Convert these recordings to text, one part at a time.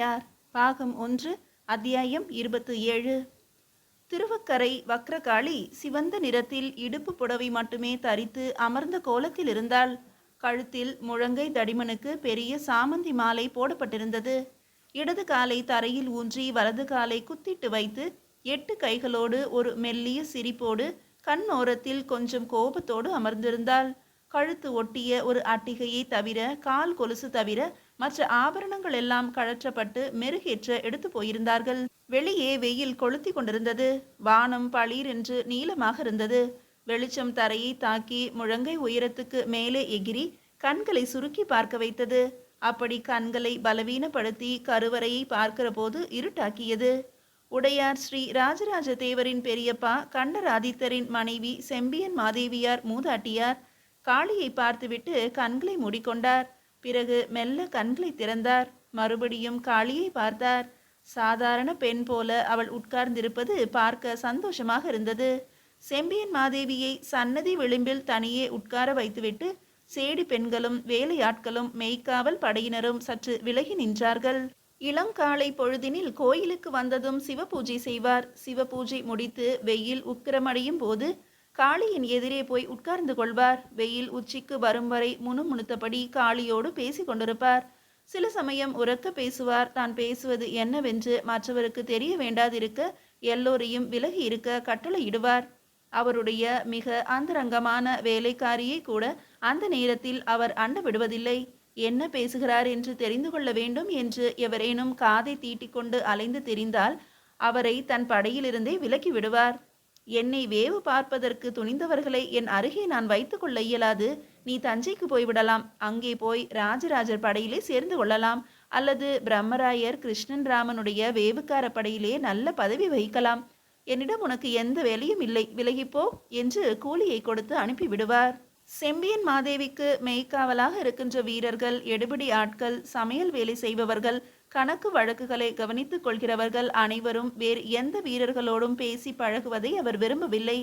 தாயார் பாகம் ஒன்று அத்தியாயம் இருபத்து ஏழு. திருவக்கரை வக்ரகாளி சிவந்த நிறத்தில் இடுப்பு புடவை மட்டுமே தரித்து அமர்ந்த கோலத்தில் இருந்தால் கழுத்தில் முழங்கை தடிமனுக்கு பெரிய சாமந்தி மாலை போடப்பட்டிருந்தது. இடது காலை தரையில் ஊன்றி வலது காலை குத்திட்டு வைத்து எட்டு கைகளோடு ஒரு மெல்லிய சிரிப்போடு கண் ஓரத்தில் கொஞ்சம் கோபத்தோடு அமர்ந்திருந்தாள். கழுத்து ஒட்டிய ஒரு அட்டிகையை தவிர கால் கொலுசு தவிர மற்ற ஆபரணங்கள் எல்லாம் கழற்றப்பட்டு மெருகேற்ற எடுத்து போயிருந்தார்கள். வெளியே வெயில் கொளுத்தி கொண்டிருந்தது. வானம் பளீர் என்று நீளமாக இருந்தது. வெளிச்சம் தரையை தாக்கி முழங்கை உயரத்துக்கு மேலே எகிரி கண்களை சுருக்கி பார்க்க வைத்தது. அப்படி கண்களை பலவீனப்படுத்தி கருவறையை பார்க்கிற போது இருட்டாக்கியது. உடையார் ஸ்ரீ ராஜராஜ தேவரின் பெரியப்பா கண்டராதித்தரின் மனைவி செம்பியன் மாதேவியார் மூதாட்டியார் காளியை பார்த்துவிட்டு கண்களை மூடிக்கொண்டார். பிறகு மெல்ல கண்களை திறந்தார். மறுபடியும் காளியை பார்த்தார். சாதாரண பெண் போல அவள் உட்கார்ந்திருப்பது பார்க்க சந்தோஷமாக இருந்தது. செம்பியன் மாதேவியை சன்னதி விளிம்பில் தனியே உட்கார வைத்துவிட்டு சேடி பெண்களும் வேலையாட்களும் மெய்க்காவல் படையினரும் சற்று விலகி நின்றார்கள். இளங்காலை பொழுதினில் கோயிலுக்கு வந்ததும் சிவபூஜை செய்வார். சிவபூஜை முடித்து வெயில் உக்கிரமடையும் போது காளியின் எதிரே போய் உட்கார்ந்து கொள்வார். வெயில் உச்சிக்கு வரும் வரை முணுமுணுத்தபடி காளியோடு பேசிக் கொண்டிருப்பார். சில சமயம் உரக்க பேசுவார். தான் பேசுவது என்னவென்று மற்றவருக்கு தெரிய வேண்டாதிருக்க எல்லோரையும் விலகி இருக்க கட்டளையிடுவார். அவருடைய மிக அந்தரங்கமான வேலைக்காரியை கூட அந்த நேரத்தில் அவர் அண்ட விடுவதில்லை. என்ன பேசுகிறார் என்று தெரிந்து கொள்ள வேண்டும் என்று எவரேனும் காதை தீட்டிக்கொண்டு அலைந்து தெரிந்தால் அவரை தன் படையிலிருந்தே விலக்கி விடுவார். என்னை வேவு பார்ப்பதற்கு துணிந்தவர்களை என் அருகே நான் வைத்துக் கொள்ள இயலாது. நீ தஞ்சைக்கு போய்விடலாம். அங்கே போய் ராஜராஜர் படையிலே சேர்ந்து கொள்ளலாம். அல்லது பிரம்மராயர் கிருஷ்ணன் ராமனுடைய வேவுக்கார படையிலே நல்ல பதவி வகிக்கலாம். என்னிடம் உனக்கு எந்த வேலையும் இல்லை. விலகிப்போ என்று கூலியை கொடுத்து அனுப்பிவிடுவார். செம்பியன் மாதேவிக்கு மெய்க்காவலாக இருக்கின்ற வீரர்கள் எடுபிடி ஆட்கள் சமையல் வேலை செய்பவர்கள் கணக்கு வழக்குகளை கவனித்துக் கொள்கிறவர்கள் அனைவரும் வேறு எந்த வீரர்களோடும் பேசி பழகுவதை அவர் விரும்பவில்லை.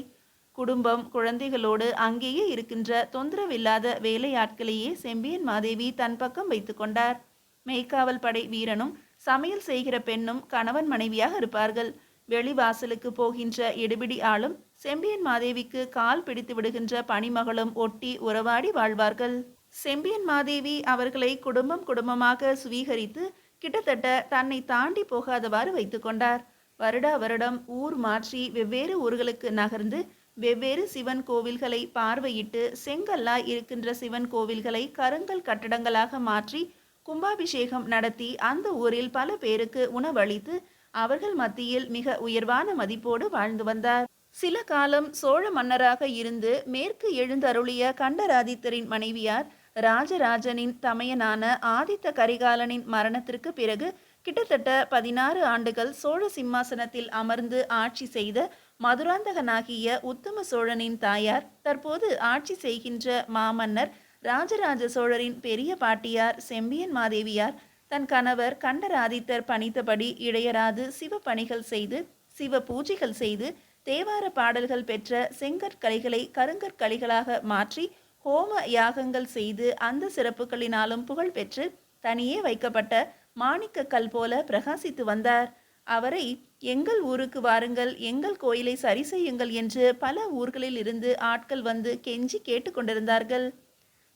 குடும்பம் குழந்தைகளோடு அங்கேயே இருக்கின்ற தொந்தரவில்லாத வேலையாட்களையே செம்பியன் மாதேவி தன் பக்கம் வைத்து கொண்டார். மெய்க்காவல் படை வீரனும் சமையல் செய்கிற பெண்ணும் கணவன் மனைவியாக இருப்பார்கள். வெளிவாசலுக்கு போகின்ற எடுபிடி ஆளும் செம்பியன் மாதேவிக்கு கால் பிடித்து விடுகின்ற பணிமகளும் ஒட்டி உறவாடி வாழ்வார்கள். செம்பியன் மாதேவி அவர்களை குடும்பம் குடும்பமாக சுவீகரித்து கிட்டத்தட்ட தன்னை தாண்டி போகாதவாறு வைத்து கொண்டார். வருடா வருடம் ஊர் மாற்றி வெவ்வேறு ஊர்களுக்கு நகர்ந்து வெவ்வேறு சிவன் கோவில்களை பார்வையிட்டு செங்கல்லாய் இருக்கின்ற சிவன் கோவில்களை கருங்கல் கட்டடங்களாக மாற்றி கும்பாபிஷேகம் நடத்தி அந்த ஊரில் பல பேருக்கு உணவளித்து அவர்கள் மத்தியில் மிக உயர்வான மதிப்போடு வாழ்ந்து வந்தார். சில காலம் சோழ மன்னராக இருந்து மேற்கு எழுந்தருளிய கண்டராதித்தரின் மனைவியார் ராஜராஜனின் தமையனான ஆதித்த கரிகாலனின் மரணத்திற்கு பிறகு கிட்டத்தட்ட பதினாறு ஆண்டுகள் சோழ சிம்மாசனத்தில் அமர்ந்து ஆட்சி செய்த மதுராந்தகனாகிய உத்தம சோழனின் தாயார் தற்போது ஆட்சி செய்கின்ற மாமன்னர் ராஜராஜ சோழரின் பெரிய பாட்டியார் செம்பியன் மாதேவியார். தன் கணவர் கண்டராதித்தர் பணித்தபடி இடையராது சிவ பணிகள் செய்து சிவ பூஜைகள் செய்து தேவார பாடல்கள் பெற்ற செங்கற்கலைகளை கருங்கற்கலைகளாக மாற்றி ஹோம யாகங்கள் செய்து அந்த சிறப்புகளினாலும் புகழ் பெற்று தனியே வைக்கப்பட்ட மாணிக்க கல் போல பிரகாசித்து வந்தார். அவரை எங்கள் ஊருக்கு வாருங்கள் எங்கள் கோயிலை சரி செய்யுங்கள் என்று பல ஊர்களில் இருந்து ஆட்கள் வந்து கெஞ்சி கேட்டுக்கொண்டிருந்தார்கள்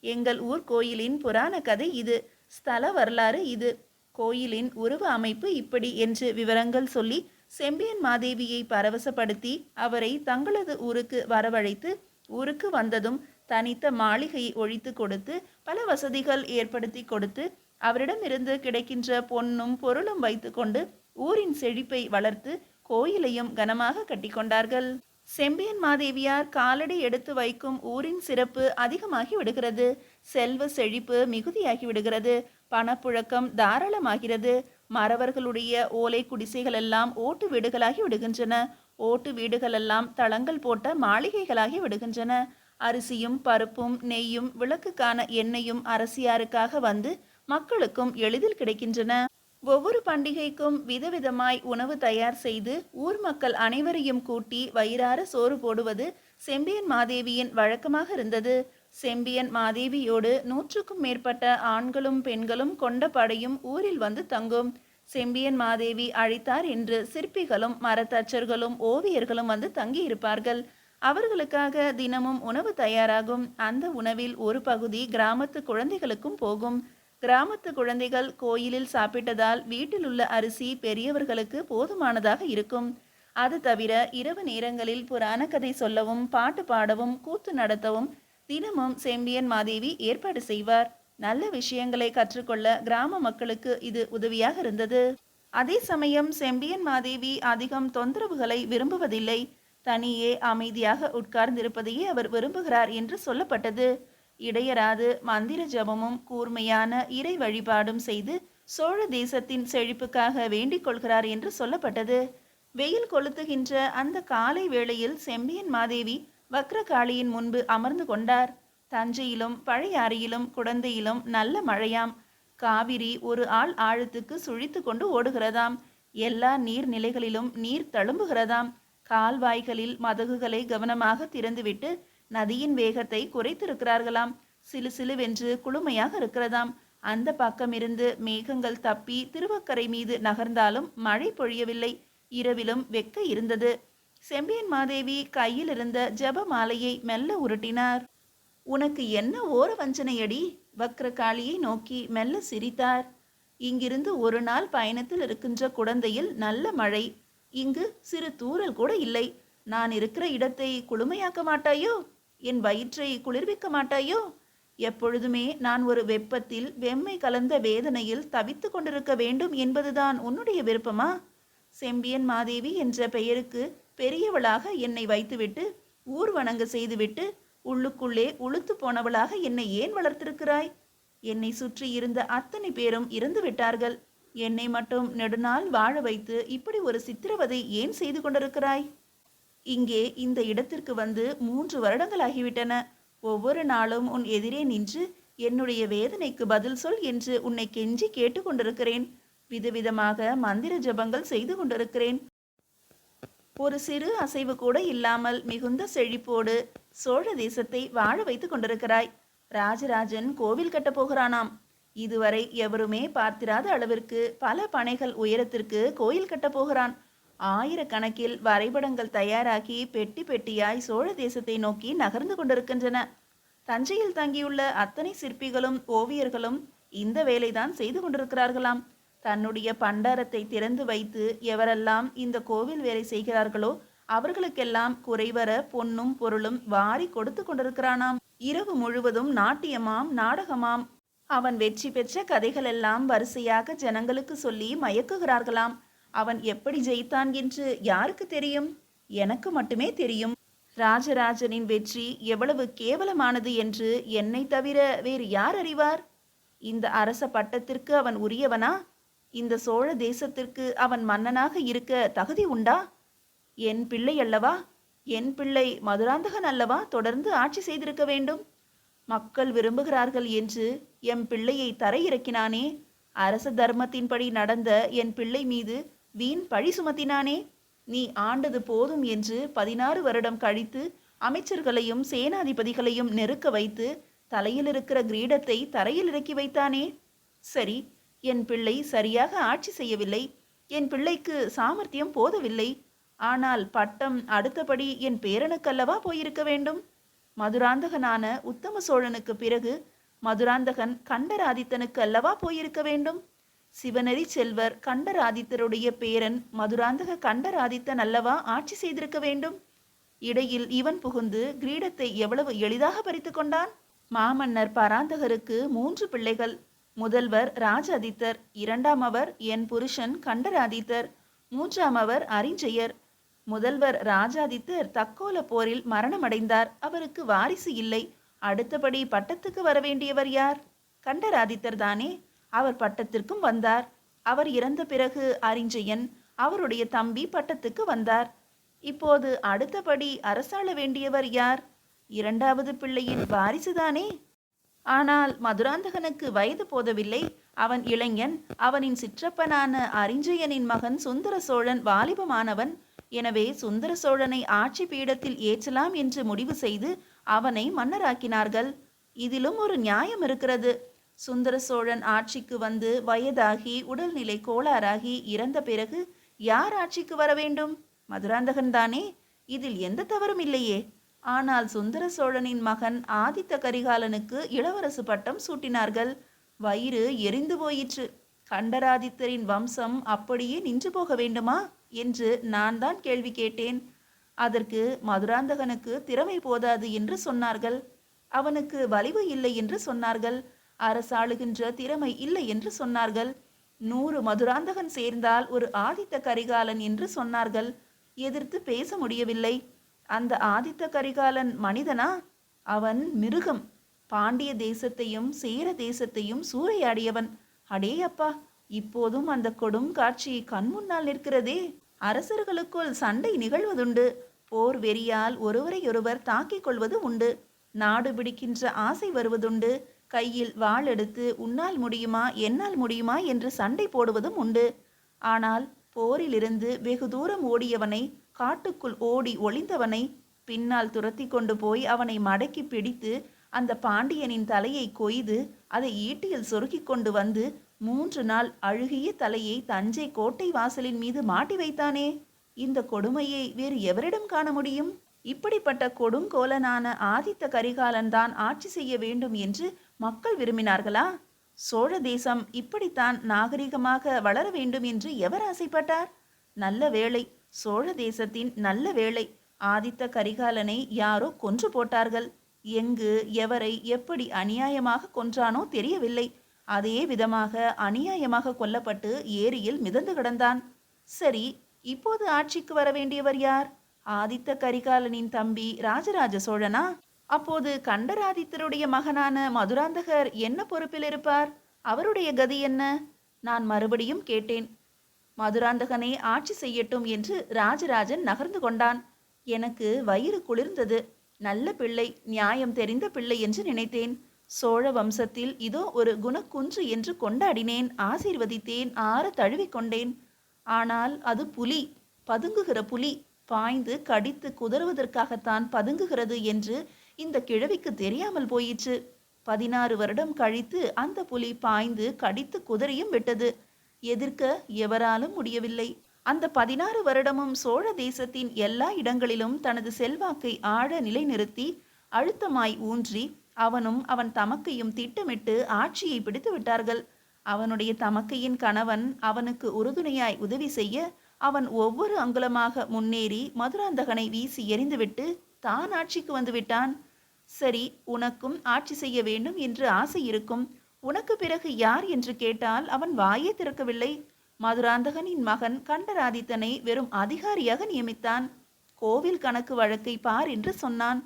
எங்கள் ஊர் கோயிலின் புராண கதை இது ஸ்தல வரலாறு இது கோயிலின் உருவ அமைப்பு இப்படி என்று விவரங்கள் சொல்லி செம்பியன் மாதேவியை பரவசப்படுத்தி அவரை தங்களது ஊருக்கு வரவழைத்து ஊருக்கு வந்ததும் தனித்த மாளிகையை ஒழித்து கொடுத்து பல வசதிகள் ஏற்படுத்தி கொடுத்து அவரிடமிருந்து கிடைக்கின்ற பொன்னும் பொருளும் வைத்துக்கொண்டு ஊரின் செழிப்பை வளர்த்து கோயிலையும் கனமாக கட்டிக்கொண்டார்கள் செம்பியன் மாதேவியார் காலடி எடுத்து வைக்கும் ஊரின் சிறப்பு அதிகமாகி விடுகிறது. செல்வ செழிப்பு மிகுதியாகி விடுகிறது. பணப்புழக்கம் தாராளமாகிறது. மறவர்களுடைய ஓலை குடிசைகளெல்லாம் ஓட்டு வீடுகளாகி விடுகின்றன. ஓட்டு வீடுகளெல்லாம் தளங்கள் போட்ட மாளிகைகளாகி விடுகின்றன. அரிசியும் பருப்பும் நெய்யும் விளக்குக்கான எண்ணெயும் அரசியாருக்காக வந்து மக்களுக்கும் எளிதில் கிடைக்கின்றன. ஒவ்வொரு பண்டிகைக்கும் விதவிதமாய் உணவு தயார் செய்து ஊர் மக்கள் அனைவரையும் கூட்டி வயிறார சோறு போடுவது செம்பியன் மாதேவியின் வழக்கமாக இருந்தது. செம்பியன் மாதேவியோடு நூற்றுக்கும் மேற்பட்ட ஆண்களும் பெண்களும் கொண்ட படையும் ஊரில் வந்து தங்கும். செம்பியன் மாதேவி அழைத்தார் என்று சிற்பிகளும் மரத்தச்சர்களும் ஓவியர்களும் வந்து தங்கியிருப்பார்கள். அவர்களுக்காக தினமும் உணவு தயாராகும். அந்த உணவில் ஒரு பகுதி கிராமத்து குழந்தைகளுக்கும் போகும். கிராமத்து குழந்தைகள் கோயிலில் சாப்பிட்டதால் வீட்டில் உள்ள அரிசி பெரியவர்களுக்கு போதுமானதாக இருக்கும். அது தவிர இரவு நேரங்களில் புராண கதை சொல்லவும் பாட்டு பாடவும் கூத்து நடத்தவும் தினமும் செம்பியன் மாதேவி ஏற்பாடு செய்வார். நல்ல விஷயங்களை கற்றுக்கொள்ள கிராம மக்களுக்கு இது உதவியாக இருந்தது. அதே சமயம் செம்பியன் மாதேவி அதிகம் தொந்தரவுகளை விரும்புவதில்லை. தனியே அமைதியாக உட்கார்ந்திருப்பதையே அவர் விரும்புகிறார் என்று சொல்லப்பட்டது. இடையராது மந்திர ஜபமும் கூர்மையான இறை வழிபாடும் செய்து சோழ தேசத்தின் செழிப்புக்காக வேண்டிக் கொள்கிறார் என்று சொல்லப்பட்டது. வெயில் கொளுத்துகின்ற அந்த காலை வேளையில் செம்பியன் மாதேவி வக்ரகாளியின் முன்பு அமர்ந்து கொண்டார். தஞ்சையிலும் பழையாறையிலும் குடந்தையிலும் நல்ல மழையாம். காவிரி ஒரு ஆள் ஆழத்துக்கு சுழித்து கொண்டு ஓடுகிறதாம். எல்லா நீர்நிலைகளிலும் நீர் தழும்புகிறதாம். கால்வாய்களில் மதகுகளை கவனமாக திறந்துவிட்டு நதியின் வேகத்தை குறைத்திருக்கிறார்களாம். சிலு சிலுவென்று குளுமையாக இருக்கிறதாம். அந்த பக்கமிருந்து மேகங்கள் தப்பி திருவக்கரை மீது நகர்ந்தாலும் மழை பொழியவில்லை. இரவிலும் வெக்க இருந்தது. செம்பியன் மாதேவி கையில் இருந்த ஜப மாலையை மெல்ல உருட்டினார். உனக்கு என்ன ஓர வஞ்சனையடி? வக்ரகாளியை நோக்கி மெல்ல சிரித்தார். இங்கிருந்து ஒரு நாள் பயணத்தில் இருக்கின்ற குழந்தையில் நல்ல மழை. இங்கு சிறு தூறல் கூட இல்லை. நான் இருக்கிற இடத்தை குளுமையாக்க மாட்டாயோ? என் வயிற்றை குளிர்விக்க மாட்டாயோ? எப்பொழுதுமே நான் ஒரு வெப்பத்தில் வெம்மை கலந்த வேதனையில் தவித்து கொண்டிருக்க வேண்டும் என்பதுதான் உன்னுடைய விருப்பமா? செம்பியன் மாதேவி என்ற பெயருக்கு பெரியவளாக என்னை வைத்துவிட்டு ஊர் வணங்க செய்துவிட்டு உள்ளுக்குள்ளே உளுத்து போனவளாக என்னை ஏன் வளர்த்திருக்கிறாய்? என்னை சுற்றி இருந்த அத்தனை பேரும் இறந்து விட்டார்கள் என்னை மட்டும் நெடுநாள் வாழ வைத்து இப்படி ஒரு சித்திரவதை ஏன் செய்து கொண்டிருக்கிறாய்? இங்கே இந்த இடத்திற்கு வந்து மூன்று வருடங்களாகிவிட்டன. ஒவ்வொரு நாளும் உன் எதிரே நின்று என்னுடைய வேதனைக்கு பதில் சொல் என்று உன்னை கெஞ்சி கேட்டுக்கொண்டிருக்கிறேன் விதவிதமாக மந்திர ஜபங்கள் செய்து கொண்டிருக்கிறேன். ஒரு சிறு அசைவு கூட இல்லாமல் மிகுந்த செழிப்போடு சோழ தேசத்தை வாழ வைத்துக் கொண்டிருக்கிறாய். ராஜராஜன் கோவில் கட்டப் போகிறானாம். இதுவரை எவருமே பார்த்திராத அளவிற்கு பல பனைகள் உயரத்திற்கு கோயில் கட்டப் போகிறான். ஆயிரக்கணக்கில் வரைபடங்கள் தயாராகி பெட்டி பெட்டியாய் சோழ தேசத்தை நோக்கி நகர்ந்து கொண்டிருக்கின்றன. தஞ்சையில் தங்கியுள்ள அத்தனை சிற்பிகளும் ஓவியர்களும் இந்த வேலைதான் செய்து கொண்டிருக்கிறார்களாம். தன்னுடைய பண்டாரத்தை திறந்து வைத்து எவரெல்லாம் இந்த கோவில் வேலை செய்கிறார்களோ அவர்களுக்கெல்லாம் குறைவர பொன்னும் பொருளும் வாரி கொடுத்து கொண்டிருக்கிறானாம். இரவு முழுவதும் நாட்டியமாம் நாடகமாம் அவன் வெற்றி பெற்ற கதைகளெல்லாம் வரிசையாக ஜனங்களுக்கு சொல்லி மயக்குகிறார்களாம். அவன் எப்படி ஜெயித்தான் என்று யாருக்கு தெரியும்? எனக்கு மட்டுமே தெரியும். ராஜராஜனின் வெற்றி எவ்வளவு கேவலமானது என்று என்னை தவிர வேறு யார் அறிவார்? இந்த அரச பட்டத்திற்கு அவன் உரியவனா? இந்த சோழ தேசத்திற்கு அவன் மன்னனாக இருக்க தகுதி உண்டா? என் பிள்ளை அல்லவா? என் பிள்ளை மதுராந்தகன் அல்லவா? தொடர்ந்து ஆட்சி செய்திருக்க வேண்டும். மக்கள் விரும்புகிறார்கள் என்று எம் பிள்ளையை தரையிறக்கினானே? அரச தர்மத்தின்படி நடந்த என் பிள்ளை மீது வீண் பழி சுமத்தினானே? நீ ஆண்டது போதும் என்று பதினாறு வருடம் கழித்து அமைச்சர்களையும் சேனாதிபதிகளையும் நெருக்க வைத்து தலையில் இருக்கிற கிரீடத்தை தரையில் இறக்கி வைத்தானே? சரி என் பிள்ளை சரியாக ஆட்சி செய்யவில்லை. என் பிள்ளைக்கு சாமர்த்தியம் போதவில்லை. ஆனால் பட்டம் அடுத்தபடி என் பேரனுக்கல்லவா போயிருக்க வேண்டும்? மதுராந்தகனான உத்தம சோழனுக்கு பிறகு மதுராந்தகன் கண்டராதித்தனுக்கு அல்லவா போயிருக்க வேண்டும்? சிவநெறி செல்வர் கண்டராதித்தருடைய பேரன் மதுராந்தக கண்டராதித்தன் அல்லவா ஆட்சி செய்திருக்க வேண்டும்? இடையில் இவன் புகுந்து கிரீடத்தை எவ்வளவு எளிதாக பறித்து கொண்டான்? மாமன்னர் பராந்தகருக்கு மூன்று பிள்ளைகள். முதல்வர் ராஜாதித்தர் இரண்டாம் அவர் என் புருஷன் கண்டராதித்தர் மூன்றாம் அவர் அரிஞ்சயர். முதல்வர் ராஜாதித்தர் தக்கோல போரில் மரணமடைந்தார். அவருக்கு வாரிசு இல்லை. அடுத்தபடி பட்டத்துக்கு வரவேண்டியவர் யார்? கண்டராதித்தர் தானே. அவர் பட்டத்திற்கும் வந்தார். அவர் இறந்த பிறகு அரிஞ்சயன் அவருடைய தம்பி பட்டத்துக்கு வந்தார். இப்போது அடுத்தபடி அரசாள வேண்டியவர் யார்? இரண்டாவது பிள்ளையின் வாரிசுதானே ஆனால் மதுராந்தகனுக்கு வயது போதவில்லை. அவன் இளைஞன் அவனின் சிற்றப்பனான அரிஞ்சயனின் மகன் சுந்தர சோழன் வாலிபமானவன் எனவே சுந்தர சோழனை ஆட்சி பீடத்தில் ஏற்றலாம் என்று முடிவு செய்து அவனை மன்னராக்கினார்கள். இதிலும் ஒரு நியாயம் இருக்கிறது. சுந்தர சோழன் ஆட்சிக்கு வந்து வயதாகி உடல்நிலை கோளாறாகி இறந்த பிறகு யார் ஆட்சிக்கு வர வேண்டும்? மதுராந்தகன் தானே? இதில் எந்த தவறும் இல்லையே. ஆனால் சுந்தர சோழனின் மகன் ஆதித்த கரிகாலனுக்கு இளவரசு பட்டம் சூட்டினார்கள். வயிறு எரிந்து போயிற்று. கண்டராதித்தரின் வம்சம் அப்படியே நின்று போக வேண்டுமா? என்று நான் தான் கேள்வி கேட்டேன். அதற்கு மதுராந்தகனுக்கு திறமை போதாது என்று சொன்னார்கள். அவனுக்கு வலிவு இல்லை என்று சொன்னார்கள். அரசாளுகின்ற திறமை இல்லை என்று சொன்னார்கள். நூறு மதுராந்தகன் சேர்ந்தால் ஒரு ஆதித்த கரிகாலன் என்று சொன்னார்கள். எதிர்த்து பேச முடியவில்லை. அந்த ஆதித்த கரிகாலன் மனிதனா? அவன் மிருகம். பாண்டிய தேசத்தையும் சேர தேசத்தையும் சூறையாடியவன். அடே அப்பா இப்போதும் அந்த கொடும் காட்சி கண் முன்னால் நிற்கிறதே. அரசர்களுக்குள் சண்டை நிகழ்வதுண்டு. போர் வெறியால் ஒருவரையொருவர் தாக்கிக் கொள்வது உண்டு. நாடு பிடிக்கின்ற ஆசை வருவதுண்டு. கையில் வாள் எடுத்து உன்னால் முடியுமா? என்னால் முடியுமா? என்று சண்டை போடுவதும் உண்டு. ஆனால் போரிலிருந்து வெகு தூரம் ஓடியவனை காட்டுக்குள் ஓடி ஒளிந்தவனை பின்னால் துரத்தி கொண்டு போய் அவனை மடக்கி பிடித்து அந்த பாண்டியனின் தலையை கொய்து அதை ஈட்டியில் சொருகிக் கொண்டு வந்து மூன்று நாள் அழுகிய தலையை தஞ்சை கோட்டை வாசலின் மீது மாட்டி வைத்தானே? இந்த கொடுமையை வேறு எவரிடம் காண முடியும்? இப்படிப்பட்ட கொடுங்கோலனான ஆதித்த கரிகாலன் தான் ஆட்சி செய்ய வேண்டும் என்று மக்கள் விரும்பினார்களா? சோழ தேசம் இப்படித்தான் நாகரிகமாக வளர வேண்டும் என்று எவர் ஆசைப்பட்டார்? நல்ல வேளை சோழ தேசத்தின் நல்ல வேளை ஆதித்த கரிகாலனை யாரோ கொன்று போட்டார்கள். எங்கு எவரை எப்படி அநியாயமாக கொன்றானோ தெரியவில்லை. அதே விதமாக அநியாயமாக கொல்லப்பட்டு ஏரியில் மிதந்து கிடந்தான். சரி இப்போது ஆட்சிக்கு வர வேண்டியவர் யார்? ஆதித்த கரிகாலனின் தம்பி ராஜராஜ சோழனா? அப்போது கண்டராதித்தருடைய மகனான மதுராந்தகர் என்ன பொறுப்பில் இருப்பார்? அவருடைய கதி என்ன? நான் மறுபடியும் கேட்டேன். மதுராந்தகனே ஆட்சி செய்யட்டும் என்று ராஜராஜன் நகர்ந்து கொண்டான். எனக்கு வயிறு குளிர்ந்தது. நல்ல பிள்ளை நியாயம் தெரிந்த பிள்ளை என்று நினைத்தேன். சோழ வம்சத்தில் இதோ ஒரு குணக்குன்று என்று கொண்டாடினேன் ஆசீர்வதித்தேன் ஆற தழுவிக்கொண்டேன் ஆனால் அது புலி பதுங்குகிற புலி பாய்ந்து கடித்து குதறுவதற்காகத்தான் பதுங்குகிறது என்று இந்த கிழவிக்கு தெரியாமல் போயிற்று. பதினாறு வருடம் கழித்து அந்த புலி பாய்ந்து கடித்து குதறியும் விட்டது. எதிர்க்க எவராலும் முடியவில்லை. அந்த பதினாறு வருடமும் சோழ தேசத்தின் எல்லா இடங்களிலும் தனது செல்வாக்கை ஆழ நிலைநிறுத்தி அழுத்தமாய் ஊன்றி அவனும் அவன் தமக்கையும் திட்டமிட்டு ஆட்சியை பிடித்து விட்டார்கள். அவனுடைய தமக்கையின் கணவன் அவனுக்கு உறுதுணையாய் உதவி செய்ய அவன் ஒவ்வொரு அங்குலமாக முன்னேறி மதுராந்தகனை வீசி எறிந்துவிட்டு தான் ஆட்சிக்கு வந்து விட்டான். சரி உனக்கும் ஆட்சி செய்ய வேண்டும் என்று ஆசை இருக்கும். உனக்கு பிறகு யார் என்று கேட்டால் அவன் வாயே திறக்கவில்லை. மதுராந்தகனின் மகன் கண்டராதித்தனை வெறும் அதிகாரியாக நியமித்தான். கோவில் கணக்கு வழக்கை பார் என்று சொன்னான்.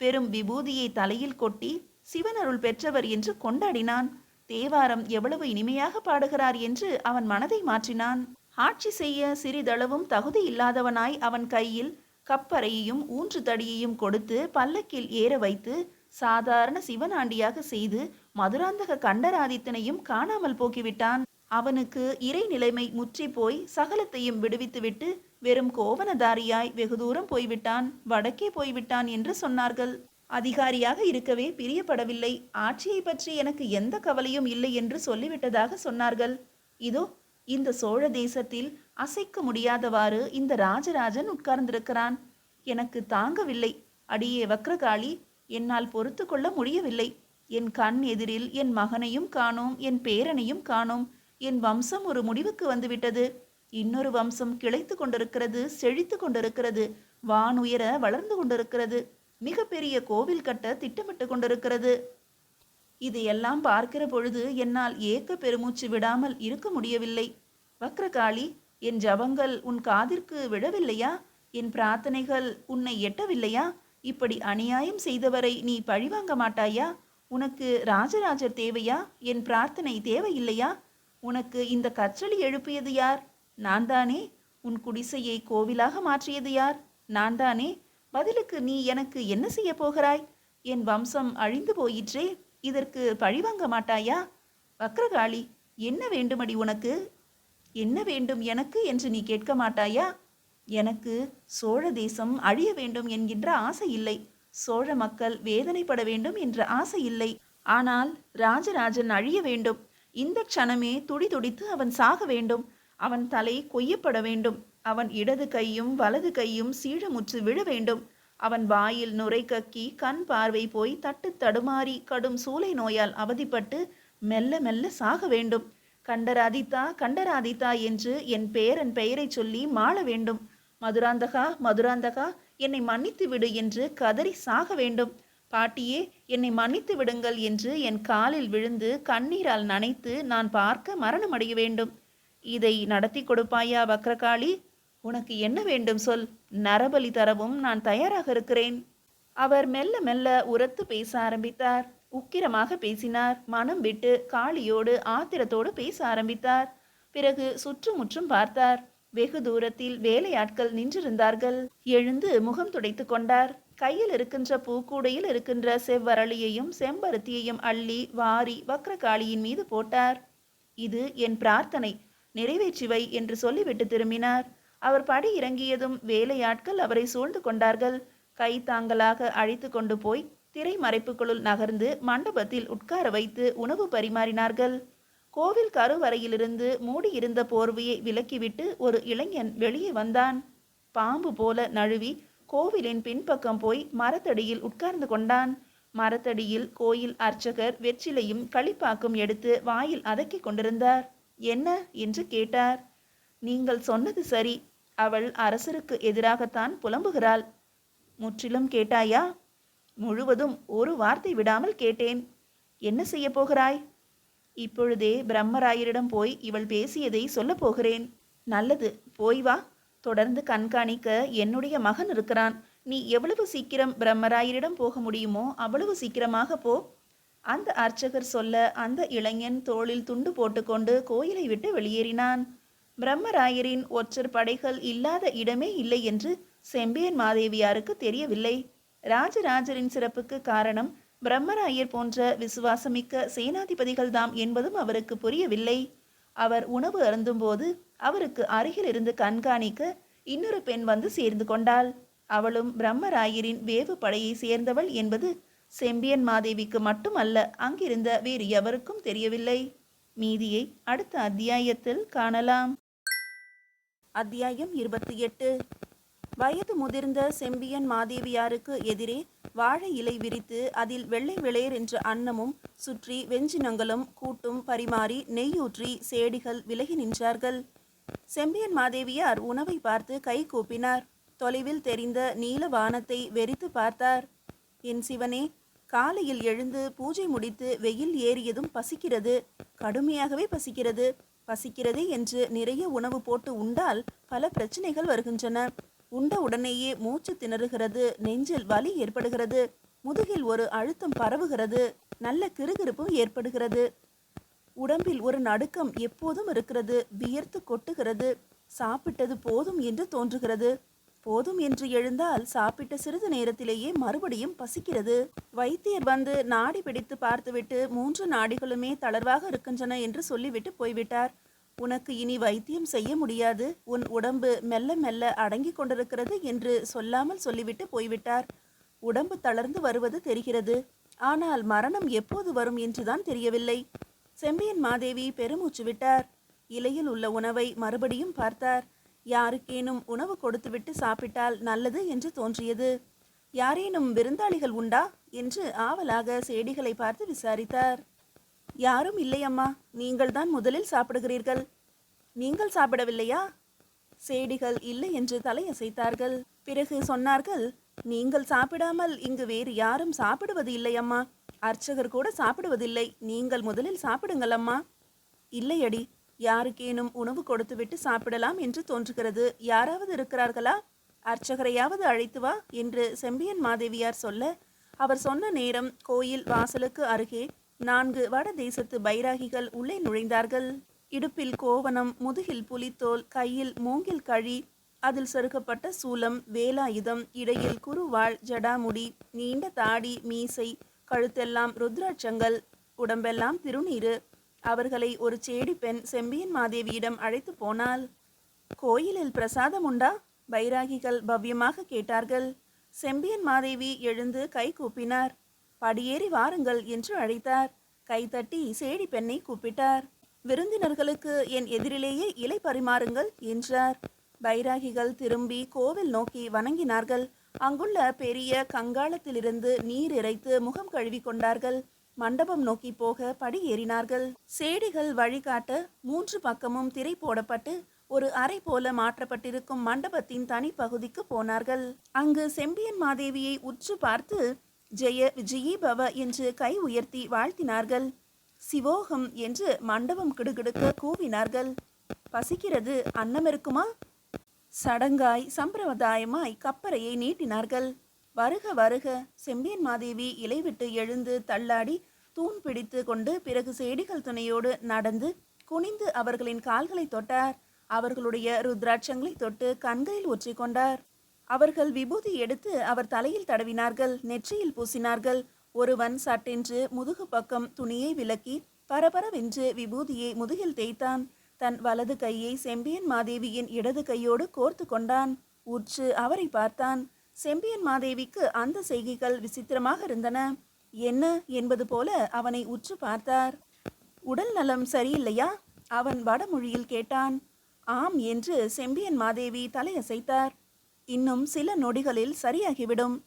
பெரும் விபூதியை தலையில் கொட்டி சிவனருள் பெற்றவர் என்று கொண்டாடினான். தேவாரம் எவ்வளவு இனிமையாக பாடுகிறார் என்று அவன் மனதை மாற்றினான். ஆட்சி செய்ய சிறிதளவும் தகுதி இல்லாதவனாய் அவன் கையில் கப்பறையையும் ஊன்று தடியையும் கொடுத்து பல்லக்கில் ஏற வைத்து சாதாரண சிவனாண்டியாக செய்து மதுராந்தக கண்டராதித்தனையும் காணாமல் போக்கிவிட்டான். அவனுக்கு இறை நிலைமை முற்றி போய் சகலத்தையும் விடுவித்துவிட்டு வெறும் கோவனதாரியாய் வெகு தூரம் போய்விட்டான். வடக்கே போய்விட்டான் என்று சொன்னார்கள். அதிகாரியாக இருக்கவே பிரியப்படவில்லை. ஆட்சியை பற்றி எனக்கு எந்த கவலையும் இல்லை என்று சொல்லிவிட்டதாக சொன்னார்கள். இதோ இந்த சோழ தேசத்தில் அசைக்க முடியாதவாறு இந்த ராஜராஜன் உட்கார்ந்திருக்கிறான். எனக்கு தாங்கவில்லை. அடியே வக்ரகாளி என்னால் பொறுத்து கொள்ள முடியவில்லை. என் கண் எதிரில் என் மகனையும் காணோம் என் பேரனையும் காணோம். என் வம்சம் ஒரு முடிவுக்கு வந்துவிட்டது. இன்னொரு வம்சம் கிளைத்து கொண்டிருக்கிறது செழித்து கொண்டிருக்கிறது வானுயர வளர்ந்து கொண்டிருக்கிறது மிகப்பெரிய கோவில் கட்ட திட்டமிட்டு கொண்டிருக்கிறது. இதையெல்லாம் பார்க்கிற பொழுது என்னால் ஏக்க பெருமூச்சு விடாமல் இருக்க முடியவில்லை. வக்ரகாளி என் ஜபங்கள் உன் காதிற்கு விழவில்லையா? என் பிரார்த்தனைகள் உன்னை எட்டவில்லையா? இப்படி அநியாயம் செய்தவரை நீ பழிவாங்க மாட்டாயா? உனக்கு ராஜராஜர் தேவையா? என் பிரார்த்தனை தேவையில்லையா? உனக்கு இந்த கற்றளி எழுப்பியது யார்? நான் தானே உன் குடிசையை கோவிலாக மாற்றியது யார்? நான் தானே பதிலுக்கு நீ எனக்கு என்ன செய்ய போகிறாய்? என் வம்சம் அழிந்து போயிற்றே இதற்கு பழிவாங்க மாட்டாயா? வக்ரகாளி என்ன வேண்டுமடி உனக்கு? என்ன வேண்டும் எனக்கு என்று நீ கேட்க மாட்டாயா? எனக்கு சோழ தேசம் அழிய வேண்டும் என்கின்ற ஆசை இல்லை. சோழ மக்கள் வேதனைப்பட வேண்டும் என்ற ஆசை இல்லை. ஆனால் ராஜராஜன் அழிய வேண்டும். இந்த க்ஷணமே துடிதுடித்து அவன் சாக வேண்டும். அவன் தலை கொய்யப்பட வேண்டும். அவன் இடது கையும் வலது கையும் சீழமுற்று விழ வேண்டும். அவன் வாயில் நுரை கக்கி கண் பார்வை போய் தட்டு தடுமாறி கடும் சூளை நோயால் அவதிப்பட்டு மெல்ல மெல்ல சாக வேண்டும். கண்டராதித்தா கண்டராதித்தா என்று என் பேரன் பெயரைச் சொல்லி மாள வேண்டும். மதுராந்தகா மதுராந்தகா என்னை மன்னித்து விடு என்று கதறி சாக வேண்டும். பாட்டியே என்னை மன்னித்து விடுங்கள் என்று என் காலில் விழுந்து கண்ணீரால் நனைத்து நான் பார்க்க மரணமடைய வேண்டும். இதை நடத்தி கொடுப்பாயா வக்ரகாளி? உனக்கு என்ன வேண்டும் சொல். நரபலி தரவும் நான் தயாராக இருக்கிறேன். அவர் மெல்ல மெல்ல உரத்து பேச ஆரம்பித்தார். உக்கிரமாக பேசினார். மனம் விட்டு காளியோடு ஆத்திரத்தோடு பேச ஆரம்பித்தார். பிறகு சுற்றுமுற்றும் பார்த்தார். வெகு தூரத்தில் வேலையாட்கள் நின்றிருந்தார்கள். எழுந்து முகம் துடைத்து கொண்டார். கையில் இருக்கின்ற பூக்கூடையில் இருக்கின்ற செவ்வரளியையும் செம்பருத்தியையும் அள்ளி வாரி வக்ரகாளியின் மீது போட்டார். இது என் பிரார்த்தனை. நிறைவேற்றிவை என்று சொல்லிவிட்டு திரும்பினார். அவர் படி இறங்கியதும் வேலையாட்கள் அவரை சூழ்ந்து கொண்டார்கள். கை தாங்களாக அழைத்து கொண்டு போய் திரை மறைப்புக்குள் நகர்ந்து மண்டபத்தில் உட்கார வைத்து உணவு பரிமாறினார்கள். கோவில் கருவறையிலிருந்து மூடியிருந்த போர்வையை விலக்கிவிட்டு ஒரு இளைஞன் வெளியே வந்தான். பாம்பு போல நழுவி கோவிலின் பின்பக்கம் போய் மரத்தடியில் உட்கார்ந்து கொண்டான். மரத்தடியில் கோயில் அர்ச்சகர் வெற்றிலையும் களிப்பாக்கும் எடுத்து வாயில் அதக்கிக் கொண்டிருந்தார். என்ன என்று கேட்டார். நீங்கள் சொன்னது சரி. அவள் அரசருக்கு எதிராகத்தான் புலம்புகிறாள். முற்றிலும் கேட்டாயா? முழுவதும் ஒரு வார்த்தை விடாமல் கேட்டேன். என்ன செய்ய போகிறாய்? இப்பொழுதே பிரம்மராயரிடம் போய் இவள் பேசியதை சொல்லப் போகிறேன். நல்லது போய் வா. தொடர்ந்து கண்காணிக்க என்னுடைய மகன் இருக்கிறான். நீ எவ்வளவு சீக்கிரம் பிரம்மராயரிடம் போக முடியுமோ அவ்வளவு சீக்கிரமாக போ. அந்த அர்ச்சகர் சொல்ல அந்த இளைஞன் தோளில் துண்டு போட்டுக்கொண்டு கோயிலை விட்டு வெளியேறினான். பிரம்மராயரின் ஒற்றர் படைகள் இல்லாத இடமே இல்லை என்று செம்பியன் மாதேவியாருக்கு தெரியவில்லை. ராஜராஜரின் சிறப்புக்கு காரணம் பிரம்மராயர் போன்ற விசுவாசமிக்க சேனாதிபதிகள்தாம் என்பதும் அவருக்கு புரியவில்லை. அவர் உணவு அருந்தும்போது அவருக்கு அருகில் இருந்து கண்காணிக்க இன்னொரு பெண் வந்து சேர்ந்து கொண்டாள். அவளும் பிரம்மராயரின் வேவு படையை சேர்ந்தவள் என்பது செம்பியன் மாதேவிக்கு மட்டுமல்ல அங்கிருந்த வேறு எவருக்கும் தெரியவில்லை. மீதியை அடுத்த அத்தியாயத்தில் காணலாம். அத்தியாயம் இருபத்தி எட்டு. வயது முதிர்ந்த செம்பியன் மாதேவியாருக்கு எதிரே வாழை இலை விரித்து அதில் வெள்ளை வெளையர் என்ற அன்னமும் சுற்றி வெஞ்சினங்களும் கூட்டும் பரிமாறி நெய்யூற்றி சேடிகள் விலகி நின்றார்கள். செம்பியன் மாதேவியார் உணவை பார்த்து கை கூப்பினார். தொலைவில் தெரிந்த நீல வானத்தை வெறித்து பார்த்தார். என் சிவனே காலையில் எழுந்து பூஜை முடித்து வெயில் ஏறியதும் பசிக்கிறது. கடுமையாகவே பசிக்கிறது. பசிக்கிறதே என்று நிறைய உணவு போட்டு உண்டால் பல பிரச்சனைகள் வருகின்றன. உண்ட உடனேயே மூச்சு திணறுகிறது. நெஞ்சில் வலி ஏற்படுகிறது. முதுகில் ஒரு அழுத்தம் பரவுகிறது. நல்ல கிறுகிறுப்பும் ஏற்படுகிறது. உடம்பில் ஒரு நடுக்கம் எப்போதும் இருக்கிறது. வியர்த்து கொட்டுகிறது. சாப்பிட்டது போதும் என்று தோன்றுகிறது. போதும் என்று எழுந்தால் சாப்பிட்ட சிறிது நேரத்திலேயே மறுபடியும் பசிக்கிறது. வைத்தியர் வந்து நாடி பிடித்து பார்த்துவிட்டு மூன்று நாடிகளுமே தளர்வாக இருக்கின்றன என்று சொல்லிவிட்டு போய்விட்டார். உனக்கு இனி வைத்தியம் செய்ய முடியாது. உன் உடம்பு மெல்ல மெல்ல அடங்கி கொண்டிருக்கிறது என்று சொல்லாமல் சொல்லிவிட்டு போய்விட்டார். உடம்பு தளர்ந்து வருவது தெரிகிறது. ஆனால் மரணம் எப்போது வரும் என்றுதான் தெரியவில்லை. செம்பியன் மாதேவி பெருமூச்சு விட்டார். இலையில் உள்ள உணவை மறுபடியும் பார்த்தார். யாருக்கேனும் உணவு கொடுத்துவிட்டு சாப்பிட்டால் நல்லது என்று தோன்றியது. யாரேனும் விருந்தாளிகள் உண்டா? என்று ஆவலாக செடிகளை பார்த்து விசாரித்தார். யாரும் இல்லையம்மா நீங்கள்தான் முதலில் சாப்பிடுகிறீர்கள். நீங்கள் சாப்பிடவில்லையா? சேடிகள் இல்லை என்று தலையசைத்தார்கள். பிறகு சொன்னார்கள் நீங்கள் சாப்பிடாமல் இங்கு வேறு யாரும் சாப்பிடுவது இல்லையம்மா அர்ச்சகர் கூட சாப்பிடுவதில்லை நீங்கள் முதலில் சாப்பிடுங்கள் அம்மா. இல்லையடி யாருக்கேனும் உணவு கொடுத்துவிட்டு சாப்பிடலாம் என்று தோன்றுகிறது. யாராவது இருக்கிறார்களா? அர்ச்சகரையாவது அழைத்து வா என்று செம்பியன் மாதேவியார் சொல்ல அவர் சொன்ன நேரம் கோயில் வாசலுக்கு அருகே நான்கு வட தேசத்து பைராகிகள் உள்ளே நுழைந்தார்கள். இடுப்பில் கோவனம் முதுகில் புலித்தோல் கையில் மூங்கில் கழி அதில் செருகப்பட்ட சூலம் வேலாயுதம் இடையில் குருவாள் ஜடாமுடி நீண்ட தாடி மீசை கழுத்தெல்லாம் ருத்ராட்சங்கள் உடம்பெல்லாம் திருநீரு அவர்களை ஒரு சேடி பெண் செம்பியன் மாதேவியிடம் அழைத்து போனாள். கோயிலில் பிரசாதம் உண்டா? பைராகிகள் பவ்யமாக கேட்டார்கள். செம்பியன் மாதேவி எழுந்து கை கூப்பினார். படியேறி வாருங்கள் என்று அழைத்தார். கைதட்டி சேடி பெண்ணை கூப்பிட்டார். விருந்தினர்களுக்கு என் எதிரிலேயே இலை பரிமாறுங்கள் என்றார். பைராகிகள் திரும்பி கோவில் நோக்கி வணங்கினார்கள். அங்குள்ள பெரிய கங்காளத்திலிருந்து நீர் இறைத்து முகம் கழுவி கொண்டார்கள். மண்டபம் நோக்கி போக படி ஏறினார்கள் சேடிகள் வழிகாட்ட மூன்று பக்கமும் திரை போடப்பட்டு ஒரு அறை போல மாற்றப்பட்டிருக்கும் மண்டபத்தின் தனிப்பகுதிக்கு போனார்கள். அங்கு செம்பியன் மாதேவியை உற்று பார்த்து ஜெய விஜயீ பவ என்று கை உயர்த்தி வாழ்த்தினார்கள். சிவோகம் என்று மண்டபம் கிடுகிடுக்க கூவினார்கள். பசிக்கிறது அன்னம் இருக்குமா? சடங்காய் சம்பிரதாயமாய் கப்பரையை நீட்டினார்கள். வருக வருக செம்பியன் மாதேவி இலைவிட்டு எழுந்து தள்ளாடி தூண் பிடித்து கொண்டு பிறகு செடிகள் துணையோடு நடந்து குனிந்து அவர்களின் கால்களை தொட்டார். அவர்களுடைய ருத்ராட்சங்களை தொட்டு கண்களில் ஒற்றி கொண்டார். அவர்கள் விபூதி எடுத்து அவர் தலையில் தடவினார்கள் நெற்றியில் பூசினார்கள். ஒருவன் சட்டென்று முதுகு பக்கம் துணியை விலக்கி பரபரவென்று விபூதியை முதுகில் தேய்த்தான். தன் வலது கையை செம்பியன் மாதேவியின் இடது கையோடு கோர்த்து கொண்டான். உற்று அவரை பார்த்தான். செம்பியன் மாதேவிக்கு அந்த செய்கைகள் விசித்திரமாக இருந்தன. என்ன என்பது போல அவனை உற்று பார்த்தார். உடல் நலம் சரியில்லையா? அவன் வடமொழியில் கேட்டான். ஆம் என்று செம்பியன் மாதேவி தலையசைத்தார். இன்னும் சில நொடிகளில் சரியாகிவிடும்.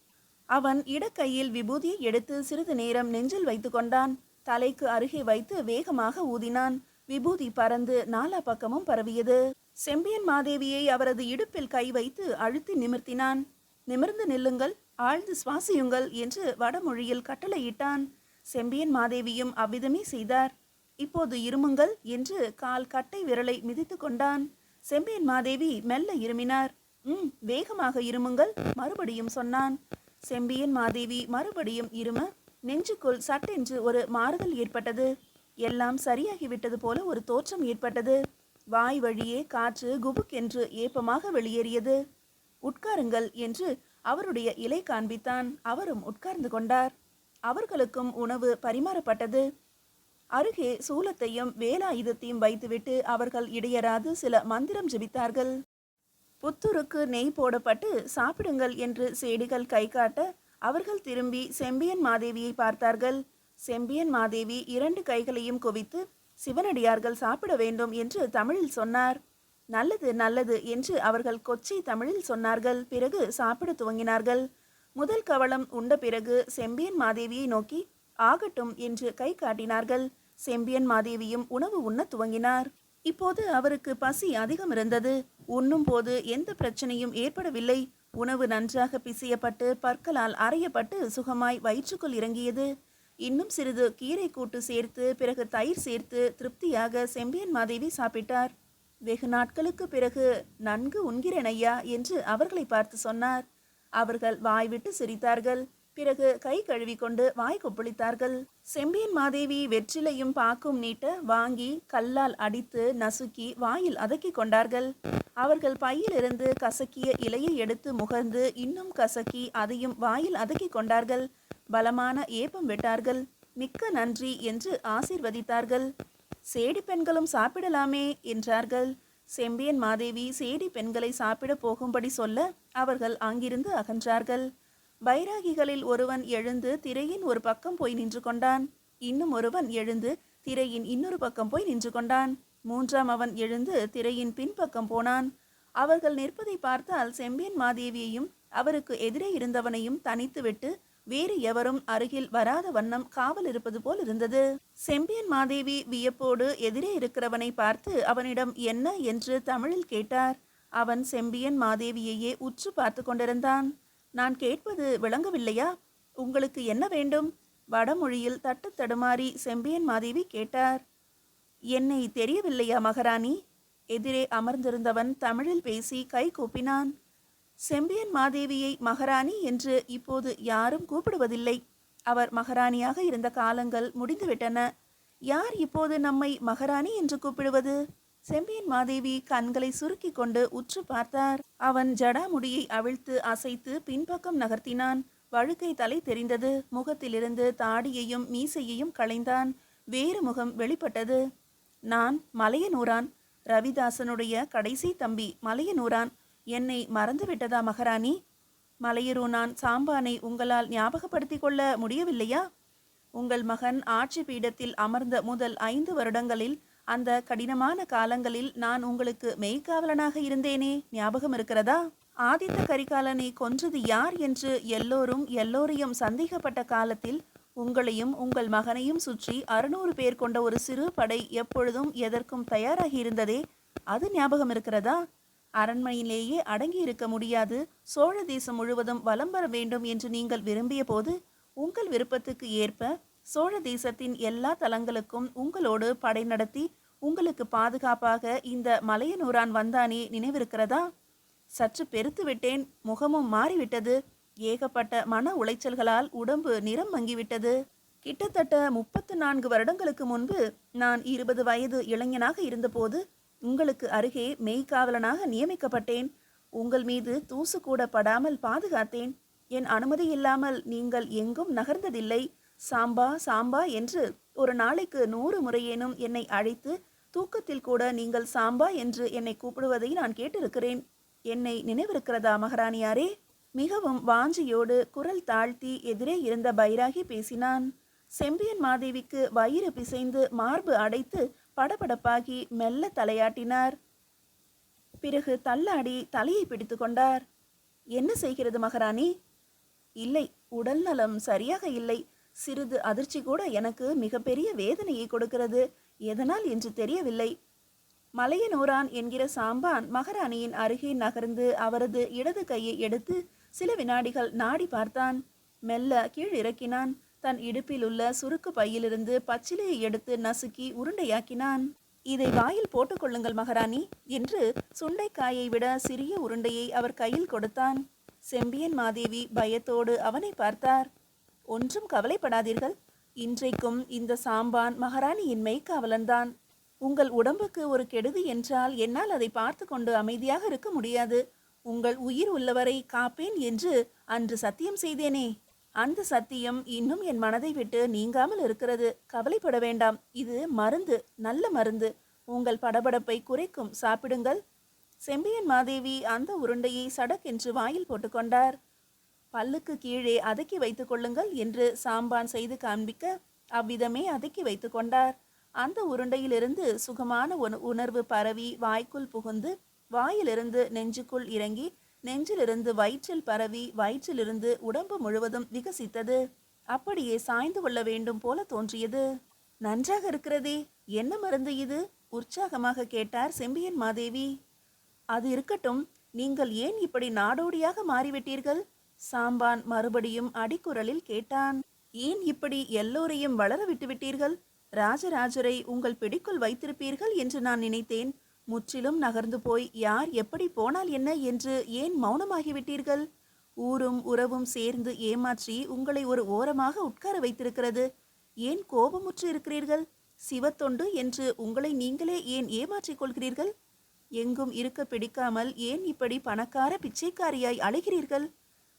அவன் இடக்கையில் விபூதியை எடுத்து சிறிது நேரம் நெஞ்சில் வைத்து கொண்டான். தலைக்கு அருகே வைத்து வேகமாக ஊதினான். விபூதி பறந்து நாலா பக்கமும் பரவியது. செம்பியன் மாதேவியை அவரது இடுப்பில் கை வைத்து அழுத்தி நிமிர்த்தினான். நிமிர்ந்து நில்லுங்கள் ஆழ்ந்து சுவாசியுங்கள் என்று வடமொழியில் கட்டளையிட்டான். செம்பியன் மாதேவியும் அவ்விதமே செய்தார். இப்போது இருமுங்கள் என்று கால் கட்டை விரலை மிதித்து கொண்டான். செம்பியன் மாதேவி மெல்ல இருமினார். ம் வேகமாக இருமுங்கள் மறுபடியும் சொன்னான். செம்பியன் மாதேவி மறுபடியும் இரும நெஞ்சுக்குள் சட்டென்று ஒரு மாறுதல் ஏற்பட்டது. எல்லாம் சரியாகிவிட்டது போல ஒரு தோற்றம் ஏற்பட்டது. வாய் வழியே காற்று குபுக் என்று ஏப்பமாக வெளியேறியது. உட்காருங்கள் என்று அவருடைய இலை காண்பித்தான் அவரும் உட்கார்ந்து கொண்டார். அவர்களுக்கும் உணவு பரிமாறப்பட்டது. அருகே சூலத்தையும் வேலாயுதத்தையும் வைத்துவிட்டு அவர்கள் இடையராது சில மந்திரம் ஜெபித்தார்கள். புத்துருக்கு நெய் போடப்பட்டு சாப்பிடுங்கள் என்று செடிகள் கை காட்ட அவர்கள் திரும்பி செம்பியன் மாதேவியை பார்த்தார்கள். செம்பியன் மாதேவி இரண்டு கைகளையும் குவித்து சிவனடியார்கள் சாப்பிட வேண்டும் என்று தமிழில் சொன்னார். நல்லது நல்லது என்று அவர்கள் கொச்சை தமிழில் சொன்னார்கள். பிறகு சாப்பிட துவங்கினார்கள். முதல் கவளம் உண்ட பிறகு செம்பியன் மாதேவியை நோக்கி ஆகட்டும் என்று கை காட்டினார்கள். செம்பியன் மாதேவியும் உணவு உண்ண துவங்கினார். இப்போது அவருக்கு பசி அதிகம் இருந்தது. உண்ணும் போது எந்த பிரச்சனையும் ஏற்படவில்லை. உணவு நன்றாக பிசையப்பட்டு பற்களால் அறையப்பட்டு சுகமாய் வயிற்றுக்குள் இறங்கியது. இன்னும் சிறிது கீரை கூட்டு சேர்த்து பிறகு தயிர் சேர்த்து திருப்தியாக செம்பியன் மாதேவி சாப்பிட்டார். வெகு நாட்களுக்கு பிறகு நன்கு உண்கிறேன் ஐயா என்று அவர்களை பார்த்து சொன்னார். அவர்கள் வாய்விட்டு சிரித்தார்கள். பிறகு கை கழுவி கொண்டு வாய் கொப்பளித்தார்கள். செம்பியன் மாதேவி வெற்றிலையும் பாக்கும் நீட்ட வாங்கி கல்லால் அடித்து நசுக்கி வாயில் அதக்கி கொண்டார்கள். அவர்கள் பையிலிருந்து கசக்கிய இலையை எடுத்து முகர்ந்து இன்னும் கசக்கி அதையும் வாயில் அதக்கிக் கொண்டார்கள். பலமான ஏப்பம் விட்டார்கள். மிக்க நன்றி என்று ஆசீர்வதித்தார்கள். சேடி பெண்களும் சாப்பிடலாமே என்றார்கள். செம்பியன் மாதேவி சேடி பெண்களை சாப்பிட போகும்படி சொல்ல அவர்கள் அங்கிருந்து அகன்றார்கள். பைராகிகளில் ஒருவன் எழுந்து திரையின் ஒரு பக்கம் போய் நின்று கொண்டான். இன்னும் ஒருவன் எழுந்து திரையின் இன்னொரு பக்கம் போய் நின்று கொண்டான். மூன்றாம் அவன் எழுந்து திரையின் பின்பக்கம் போனான். அவர்கள் நிற்பதை பார்த்தால் செம்பியன் மாதேவியையும் அவருக்கு எதிரே இருந்தவனையும் தனித்துவிட்டு வேறு எவரும் அருகில் வராத வண்ணம் காவல் இருப்பது போல் இருந்தது. செம்பியன் மாதேவி வியப்போடு எதிரே இருக்கிறவனை பார்த்து அவனிடம் என்ன என்று தமிழில் கேட்டார். அவன் செம்பியன் மாதேவியையே உற்று பார்த்து கொண்டிருந்தான். நான் கேட்பது விளங்கவில்லையா? உங்களுக்கு என்ன வேண்டும்? வடமொழியில் தட்டு தடுமாறி செம்பியன் மாதேவி கேட்டார். என்னை தெரியவில்லையா மகாராணி? எதிரே அமர்ந்திருந்தவன் தமிழில் பேசி கை கூப்பினான். செம்பியன் மாதேவியை மகாராணி என்று இப்போது யாரும் கூப்பிடுவதில்லை. அவர் மகாராணியாக இருந்த காலங்கள் முடிந்துவிட்டன. யார் இப்போது நம்மை மகாராணி என்று கூப்பிடுவது? செம்பியன் மாதேவி கண்களை சுருக்கிக் கொண்டு உற்று பார்த்தார். அவன் ஜடாமுடியை அவிழ்த்து அசைத்து பின்பக்கம் நகர்த்தினான். வழுக்கை தலை தெரிந்தது. முகத்திலிருந்து தாடியையும் மீசையையும் களைந்தான். வேறு முகம் வெளிப்பட்டது. நான் மலையனூரான். ரவிதாசனுடைய கடைசி தம்பி மலையனூரான். என்னை மறந்துவிட்டதா மகாராணி? மலையரு நான் சாம்பானை உங்களால் ஞாபகப்படுத்திக் கொள்ள முடியவில்லையா? உங்கள் மகன் ஆட்சி பீடத்தில் அமர்ந்த முதல் ஐந்து வருடங்களில் அந்த கடினமான காலங்களில் நான் உங்களுக்கு மெய்க்காவலனாக இருந்தேனே ஞாபகம் இருக்கிறதா? ஆதித்த கரிகாலனை கொன்றது யார் என்று எல்லோரும் எல்லோரையும் சந்தேகப்பட்ட காலத்தில் உங்களையும் உங்கள் மகனையும் சுற்றி அறுநூறு பேர் கொண்ட ஒரு சிறு படை எப்பொழுதும் எதற்கும் தயாராகி இருந்ததே அது ஞாபகம் இருக்கிறதா? அரண்மனையிலேயே அடங்கி இருக்க முடியாது. சோழ தேசம் முழுவதும் வலம் வர வேண்டும் என்று நீங்கள் விரும்பிய போது உங்கள் விருப்பத்துக்கு ஏற்ப சோழ தேசத்தின் எல்லா தலங்களுக்கும் உங்களோடு படை நடத்தி உங்களுக்கு பாதுகாப்பாக இந்த மலையனூரான் வந்தானே நினைவிருக்கிறதா? சற்று பெருத்து விட்டேன். முகமும் மாறிவிட்டது. ஏகப்பட்ட மன உளைச்சல்களால் உடம்பு நிறம் மங்கிவிட்டது. கிட்டத்தட்ட முப்பத்து நான்கு வருடங்களுக்கு முன்பு நான் இருபது வயது இளைஞனாக இருந்தபோது உங்களுக்கு அருகே மெய்காவலனாக நியமிக்கப்பட்டேன். உங்கள் மீது தூசு கூட படாமல் பாதுகாத்தேன். என் அனுமதி இல்லாமல் நீங்கள் எங்கும் நகர்ந்ததில்லை. சாம்பா சாம்பா என்று ஒரு நாளைக்கு நூறு முறையேனும் என்னை அழைத்து தூக்கத்தில் கூட நீங்கள் சாம்பா என்று என்னை கூப்பிடுவதை நான் கேட்டிருக்கிறேன். என்னை நினைவிருக்கிறதா மகாராணியாரே? மிகவும் வாஞ்சியோடு குரல் தாழ்த்தி எதிரே இருந்த பைராகி பேசினான். செம்பியன் மாதேவிக்கு வயிறு பிசைந்து மார்பு அடைத்து படபடப்பாகி மெல்ல தலையாட்டினார். பிறகு தள்ளாடி தலையை பிடித்து கொண்டார். என்ன செய்கிறது மகாராணி? இல்லை உடல் நலம் சரியாக இல்லை. சிறிது அதிர்ச்சி கூட எனக்கு மிகப்பெரிய வேதனையை கொடுக்கிறது. எதனால் என்று தெரியவில்லை. மலையனூரான் என்கிற சாம்பான் மகாராணியின் அருகே நகர்ந்து அவரது இடது கையை எடுத்து சில வினாடிகள் நாடி பார்த்தான். மெல்ல கீழ் இறக்கினான் தன் இடுப்பில் உள்ள சுருக்கு பையிலிருந்து பச்சிலையை எடுத்து நசுக்கி உருண்டையாக்கினான். இதை வாயில் போட்டுக்கொள்ளுங்கள் மகாராணி என்று சுண்டைக்காயை விட சிறிய உருண்டையை அவர் கையில் கொடுத்தான். செம்பியன் மாதேவி பயத்தோடு அவனை பார்த்தார். ஒன்றும் கவலைப்படாதீர்கள். இன்றைக்கும் இந்த சாம்பான் மகாராணியின் மெய்க்காவலன்தான் உங்கள் உடம்புக்கு ஒரு கெடுதி என்றால் என்னால் அதை பார்த்து கொண்டு அமைதியாக இருக்க முடியாது. உங்கள் உயிர் உள்ளவரை காப்பேன் என்று அன்று சத்தியம் செய்தேனே. அந்த சத்தியம் இன்னும் என் மனதை விட்டு நீங்காமல் இருக்கிறது. கவலைப்பட வேண்டாம். இது மருந்து நல்ல மருந்து. உங்கள் படபடப்பை குறைக்கும். சாப்பிடுங்கள். செம்பியன் மாதேவி அந்த உருண்டையை சடக்கென்று வாயில் போட்டுக்கொண்டார் பல்லுக்கு கீழே அதக்கி வைத்துக் கொள்ளுங்கள் என்று சாம்பான் செய்து காண்பிக்க அவ்விதமே அதக்கி வைத்துக் கொண்டார். அந்த உருண்டையிலிருந்து சுகமான உண- உணர்வு பரவி வாய்க்குள் புகுந்து வாயிலிருந்து நெஞ்சுக்குள் இறங்கி நெஞ்சிலிருந்து வயிற்றில் பரவி வயிற்றிலிருந்து உடம்பு முழுவதும் விகசித்தது. அப்படியே சாய்ந்து கொள்ள வேண்டும் போல தோன்றியது. நன்றாக இருக்கிறதே என்ன மருந்து இது? உற்சாகமாக கேட்டார் செம்பியன் மாதேவி. அது இருக்கட்டும் நீங்கள் ஏன் இப்படி நாடோடியாக மாறிவிட்டீர்கள்? சாம்பான் மறுபடியும் அடிக்குரலில் கேட்டான். ஏன் இப்படி எல்லோரையும் வளர விட்டுவிட்டீர்கள்? ராஜராஜரை உங்கள் பிடிக்குள் வைத்திருப்பீர்கள் என்று நான் நினைத்தேன். முற்றிலும் நகர்ந்து போய் யார் எப்படி போனால் என்ன என்று ஏன் மௌனமாகிவிட்டீர்கள்? ஊரும் உறவும் சேர்ந்து ஏமாற்றி உங்களை ஒரு ஓரமாக உட்கார வைத்திருக்கிறது. ஏன் கோபமுற்று இருக்கிறீர்கள்? சிவத்தொண்டு என்று உங்களை நீங்களே ஏன் ஏமாற்றிக் கொள்கிறீர்கள்? எங்கும் இருக்க பிடிக்காமல் ஏன் இப்படி பணக்கார பிச்சைக்காரியாய் அழைகிறீர்கள்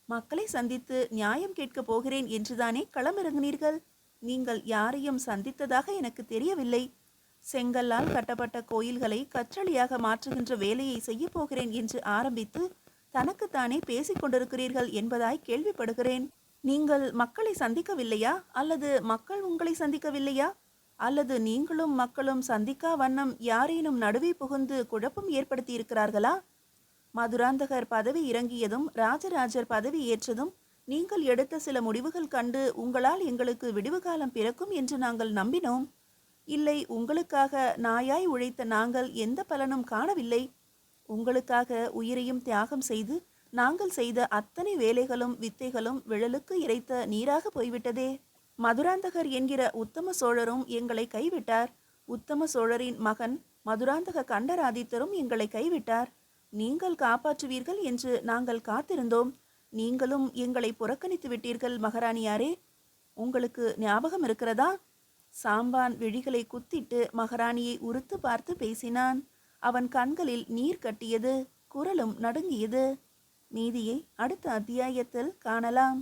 மக்களை சந்தித்து நியாயம் கேட்கப் போகிறேன் என்றுதானே களமிறங்கினீர்கள்? நீங்கள் யாரையும் சந்தித்ததாக எனக்கு தெரியவில்லை. செங்கல்லால் கட்டப்பட்ட கோயில்களை கற்றளியாக மாற்றுகின்ற வேலையை செய்யப்போகிறேன் என்று ஆரம்பித்து தனக்குத்தானே பேசிக் கொண்டிருக்கிறீர்கள் என்பதாய் கேள்விப்படுகிறேன். நீங்கள் மக்களை சந்திக்கவில்லையா? அல்லது மக்கள் உங்களை சந்திக்கவில்லையா? அல்லது நீங்களும் மக்களும் சந்திக்கா வண்ணம் யாரேனும் நடுவே புகுந்து குழப்பம் ஏற்படுத்தி இருக்கிறார்களா மதுராந்தகர் பதவி இறங்கியதும் ராஜராஜர் பதவி ஏற்றதும் நீங்கள் எடுத்த சில முடிவுகள் கண்டு உங்களால் எங்களுக்கு விடிவு காலம் பிறக்கும் என்று நாங்கள் நம்பினோம். இல்லை உங்களுக்காக நாயாய் உழைத்த நாங்கள் எந்த பலனும் காணவில்லை. உங்களுக்காக உயிரையும் தியாகம் செய்து நாங்கள் செய்த அத்தனை வேலைகளும் வித்தைகளும் விழலுக்கு இறைத்த நீராக போய்விட்டதே. மதுராந்தகர் என்கிற உத்தம சோழரும் எங்களை கைவிட்டார். உத்தம சோழரின் மகன் மதுராந்தக கண்டராதித்தரும் எங்களை கைவிட்டார். நீங்கள் காப்பாற்றுவீர்கள் என்று நாங்கள் காத்திருந்தோம். நீங்களும் எங்களை புறக்கணித்து விட்டீர்கள் மகாராணியாரே. உங்களுக்கு ஞாபகம் இருக்கிறதா? சாம்பான் விழிகளை குத்திட்டு மகாராணியை உறுத்து பார்த்து பேசினான். அவன் கண்களில் நீர் கட்டியது குரலும் நடுங்கியது. மீதியை அடுத்த அத்தியாயத்தில் காணலாம்.